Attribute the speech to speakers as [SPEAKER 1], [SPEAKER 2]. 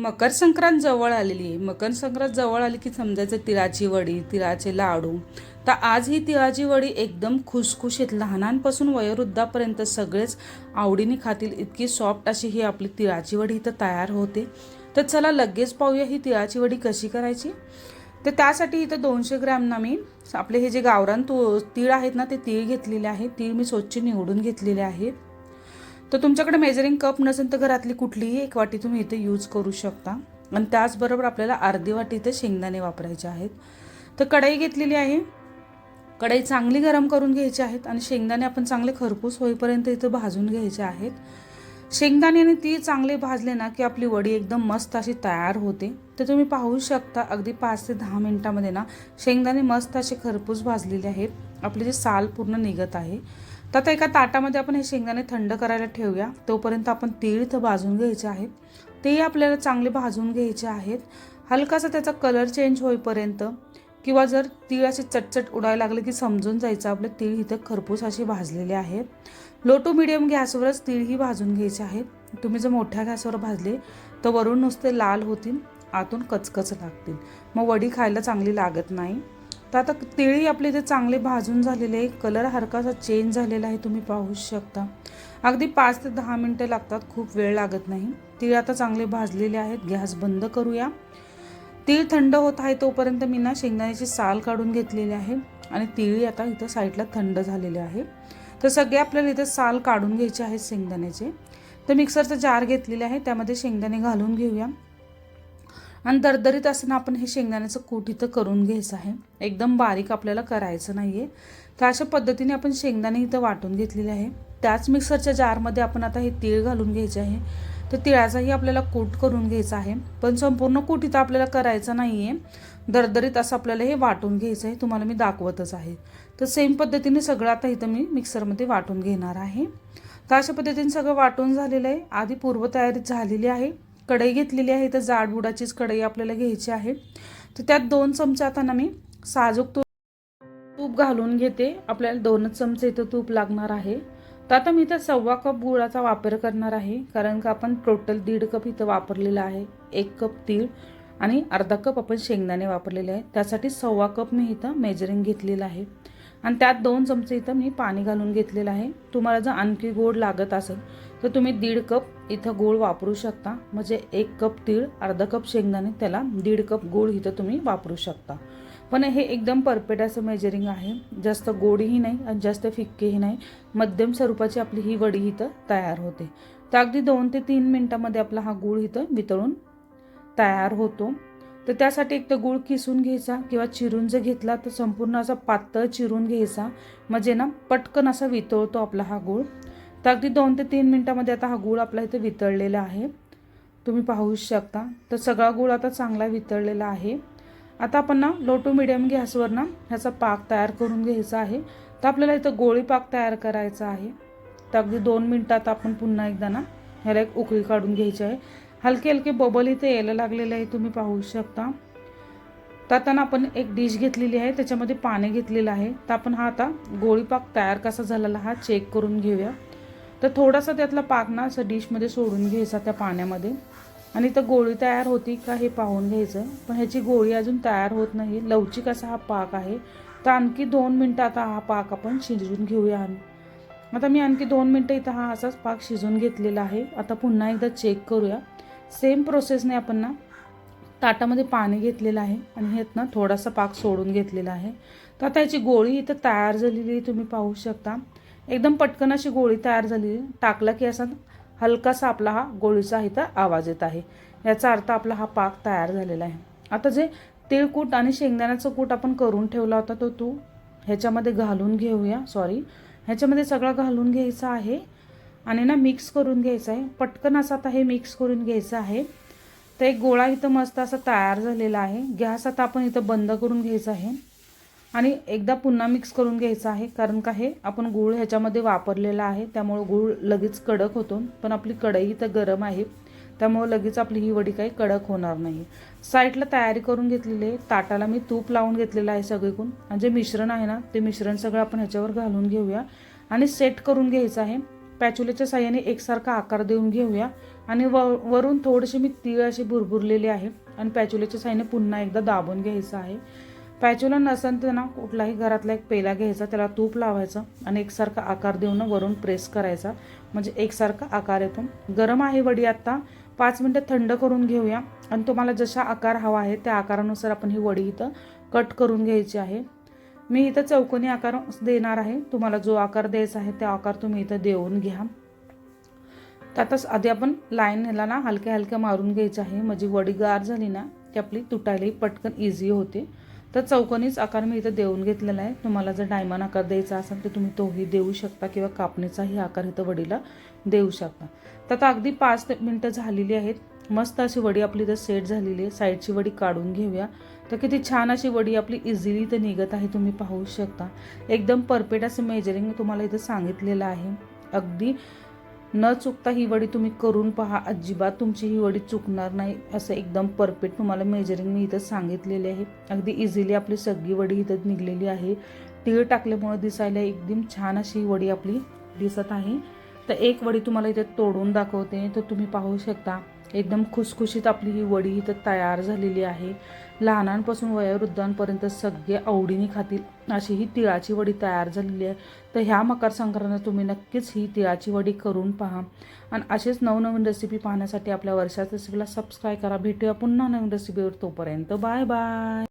[SPEAKER 1] मकर संक्रांत जवळ आलेली आहे. मकर संक्रांत जवळ आली की समजायचं तिळाची वडी तिळाचे लाडू. तर आज ही तिळाची वडी एकदम खुसखुशीत लहानांपासून वयोवृद्धापर्यंत सगळेच आवडीने खातील इतकी सॉफ्ट अशी ही आपली तिळाची वडी इथं तयार होते. तर चला लगेच पाहूया ही तिळाची वडी कशी करायची. तर त्यासाठी इथं दोनशे ग्रॅमना मी आपले हे जे गावरान तू तीळ आहेत ना ते तीळ घेतलेले आहेत तीळ मी स्वच्छ निवडून घेतलेले आहेत तर तुमच्याकडे मेजरिंग कप नसेल तर घरातली कुठलीही एक वाटी तुम्ही इथे यूज करू शकता. आणि त्याचबरोबर आपल्याला अर्धी वाटी इथे शेंगदाणे वापरायचे आहेत. तर कढई घेतलेली आहे. कढई चांगली गरम करून घ्यायची आहेत आणि शेंगदाणे आपण चांगले खरपूस होईपर्यंत इथं भाजून घ्यायचे आहेत. शेंगदाण्याने ती चांगले भाजले ना की आपली वडी एकदम मस्त अशी तयार होते. तर तुम्ही पाहू शकता अगदी पाच ते दहा मिनटामध्ये ना शेंगदाणे मस्त असे खरपूस भाजलेले आहेत. आपले जे साल पूर्ण निघत आहे. तर आता एका ताटामध्ये आपण हे शेंगदाणे थंड करायला ठेवूया. तोपर्यंत आपण तीळ इथं भाजून घ्यायचे आहेत. तेही आपल्याला चांगले भाजून घ्यायचे आहेत. हलकासा त्याचा कलर चेंज होईपर्यंत किंवा जर तीळ असे चटचट उडायला लागले की समजून जायचं आपले तीळ इथं खरपूस असे भाजलेले आहेत. लो टू मिडियम गॅसवरच तीळही भाजून घ्यायचे आहेत. तुम्ही जर मोठ्या गॅसवर भाजले तर वरून नुसते लाल होतील आतून कचकच लागतील. मग वडी खायला चांगली लागत नाही. तर आता तिळी आपले इथे चांगले भाजून झालेले आहे कलर हरकासा चेंज झालेला आहे तुम्ही पाहू शकता. अगदी पाच ते दहा मिनटं लागतात खूप वेळ लागत नाही. तीळ आता चांगले भाजलेले आहेत गॅस बंद करूया. तीळ थंड होत आहे तोपर्यंत मी ना शेंगदाण्याची साल काढून घेतलेली आहे आणि तिळी आता इथं साईडला थंड झालेले आहे. तर सगळे आपल्याला इथं साल काढून घ्यायचे आहेत शेंगदाण्याचे. तर मिक्सरचा जार घेतलेले आहे त्यामध्ये शेंगदाणे घालून घेऊया. आणि दरदरीत असताना आपण हे शेंगदाण्याचं कूट इथं करून घ्यायचं आहे. एकदम बारीक आपल्याला करायचं नाही आहे तर अशा पद्धतीने आपण शेंगदाणे इथं वाटून घेतलेले आहे. त्याच मिक्सरच्या जारमध्ये आपण आता हे तीळ घालून घ्यायचे आहे. तर तिळाचाही आपल्याला कूट करून घ्यायचा आहे. पण संपूर्ण कूट इथं आपल्याला करायचं नाही आहे दरदरीत असं आपल्याला हे वाटून घ्यायचं आहे. तुम्हाला मी दाखवतच आहे. तर सेम पद्धतीने सगळं आता इथं मी मिक्सरमध्ये वाटून घेणार आहे. तर अशा पद्धतीने सगळं वाटून झालेलं आहे. आधी पूर्वतयारी झालेली आहे. कढई घेतलेली आहे तर जाडबुडाचीच कढई आपल्याला घ्यायची आहे. तर त्यात दोन चमचे आता ना मी साजूक तूप तूप घालून घेते. आपल्याला दोनच चमचे इथं तूप लागणार आहे. तर आता मी इथं सव्वा कप गुळाचा वापर करणार आहे कारण का आपण टोटल दीड कप इथं वापरलेला आहे. एक कप तीळ आणि अर्धा कप आपण शेंगदाणे वापरलेले आहे. त्यासाठी सव्वा कप मी इथं मेजरिंग घेतलेलं आहे. आणि त्यात दोन चमचे इथं मी पाणी घालून घेतलेलं आहे. तुम्हाला जर आणखी गोड लागत असेल तर तुम्ही दीड कप इथं गोळ वापरू शकता. म्हणजे एक कप तीळ अर्धा कप शेंगदाणे त्याला दीड कप गोड इथं तुम्ही वापरू शकता. पण हे एकदम परफेक्ट असं मेजरिंग आहे. जास्त गोडही नाही आणि जास्त फिक्केही नाही. मध्यम स्वरूपाची आपली ही वडी इथं तयार होते. तर अगदी दोन ते तीन मिनटामध्ये आपला हा गूळ इथं वितळून तयार होतो. तर त्यासाठी एक तर गूळ किसून घ्यायचा किंवा चिरून जर घेतला तर संपूर्ण असा पातळ चिरून घ्यायचा. म्हणजे ना पटकन असा वितळतो आपला हा गूळ. तर अगदी दोन ते तीन मिनटामध्ये आता हा गूळ आपला इथे वितळलेला आहे. तुम्ही पाहू शकता. तर सगळा गूळ आता चांगला वितळलेला आहे. आता आपण ना लो टू मिडियम गॅसवर ना ह्याचा पाक तयार करून घ्यायचा आहे. तर आपल्याला इथं गोळी पाक तयार करायचा आहे. तर अगदी दोन मिनटात आपण पुन्हा एकदा ना ह्याला एक उकळी काढून घ्यायची आहे. हलके हलके बबल इथे यायला लागलेले आहे तुम्ही पाहू शकता. तर आता आपण एक डिश घेतलेली आहे त्याच्यामध्ये पाणी घेतलेलं आहे. तर आपण हा आता गोळी पाक तयार कसा झालेला हा चेक करून घेऊया. तर थोडासा त्यातला पाक ना असं डिशमध्ये सोडून घ्यायचा त्या पाण्यामध्ये. आणि तर गोळी तयार होती का हे पाहून घ्यायचं. पण ह्याची गोळी अजून तयार होत नाही. लवचिक असा हा पाक आहे. तर आणखी दोन मिनटं आता हा पाक आपण शिजवून घेऊया. आता मी आणखी दोन मिनटं इथं हा असाच पाक शिजवून घेतलेला आहे. आता पुन्हा एकदा चेक करूया. सेम प्रोसेसने आपण ना ताटामध्ये पाणी घेतलेलं आहे आणि ह्यात ना थोडासा पाक सोडून घेतलेला आहे. तर आता याची गोळी इथं तयार झालेली तुम्ही पाहू शकता. एकदम पटकन अशी गोळी तयार झालेली टाकला की असा हलकासा आपला हा गोळीचा इथं आवाज येत आहे. याचा अर्थ आपला हा पाक तयार झालेला आहे. आता जे तिळकूट आणि शेंगदाण्याचं कूट आपण करून ठेवला होता तो तू ह्याच्यामध्ये घालून घेऊया. सॉरी ह्याच्यामध्ये सगळं घालून घ्यायचं आहे. आणि ना मिक्स करून घ्यायचं आहे. पटकन असं आता हे मिक्स करून घ्यायचं आहे. तर एक गोळा इथं मस्त असा तयार झालेला आहे. गॅस आता आपण इथं बंद करून घ्यायचा आहे. आणि एकदा पुन्हा मिक्स करून घ्यायचं आहे. कारण का हे आपण गूळ ह्याच्यामध्ये वापरलेला आहे. त्यामुळं गूळ लगेच कडक होतो. पण आपली कढई तर गरम आहे. त्यामुळं लगेच आपली ही वडी काही कडक होणार नाही. साईडला तयारी करून घेतलेली आहे. ताटाला मी तूप लावून घेतलेलं आहे सगळीकडून. आणि जे मिश्रण आहे ना ते मिश्रण सगळं आपण ह्याच्यावर घालून घेऊया. आणि सेट करून घ्यायचं आहे. पॅचुलेच्या साह्याने एकसारखा आकार देऊन घेऊया. आणि व वरून थोडेसे मी तीळ असे भुरभुरलेले आहे. आणि पॅचुलेच्या साह्याने पुन्हा एकदा दाबून घ्यायचं आहे. पॅचुला नसेल तर ना कुठलाही घरातला एक पेला घ्यायचा त्याला तूप लावायचं आणि एकसारखा आकार देऊन वरून प्रेस करायचा. म्हणजे एकसारखा आकार येतो. गरम आहे वडी आत्ता. पाच मिनटं थंड करून घेऊया. आणि तुम्हाला जसा आकार हवा आहे त्या आकारानुसार आपण ही वडी इथं कट करून घ्यायची आहे. मी इथं चौकोनी आकार देणार आहे. तुम्हाला जो आकार द्यायचा आहे त्या आकार तुम्ही इथं देऊन घ्या. त्यातच आधी आपण लाईन ह्याला ना हलक्या हलक्या मारून घ्यायचं आहे. म्हणजे वडी गार झाली ना की आपली तुटायलाही पटकन इझी होते. तर चौकोनीच आकार मी इथं देऊन घेतलेला आहे. तुम्हाला जर डायमंड आकार द्यायचा असेल तर तुम्ही तोही देऊ शकता किंवा कापणीचाही आकार इथं वडीला देऊ शकता. तर आता अगदी पाच मिनटं झालेली आहेत. मस्त अशी वडी आपली इथं सेट झालेली आहे. साईडची वडी काढून घेऊया. तर किती छान अशी वडी आपली इझिली इथं निघत आहे तुम्ही पाहू शकता. एकदम परफेक्ट असं मेजरिंग मी तुम्हाला इथं सांगितलेलं आहे. अगदी न चुकता ही वडी तुम्ही करून पहा. अजिबात तुमची ही वडी चुकणार नाही असं एकदम परफेक्ट तुम्हाला मेजरिंग मी इथं सांगितलेले आहे. अगदी इझिली आपली सगळी वडी इथं निघलेली आहे. तीळ टाकल्यामुळे दिसायला एकदम छान अशी ही वडी आपली दिसत आहे. तर एक वडी तुम्हाला इथे तोडून दाखवते. तर तुम्ही पाहू शकता. एकदम खुसखुशीत आपली ही वडी इथं तयार झालेली आहे. लहानांपासून वयोवृद्धांपर्यंत सगळे आवडीने खातील अशी ही तिळाची वडी तयार झालेली आहे. तर ह्या मकर संक्रांतीला तुम्ही नक्कीच ही तिळाची वडी करून पहा. आणि असेच नवनवीन रेसिपी पाहण्यासाठी आपल्या वर्षात रेसिपीला सबस्क्राईब करा. भेटूया पुन्हा नवीन रेसिपीवर तोपर्यंत बाय बाय.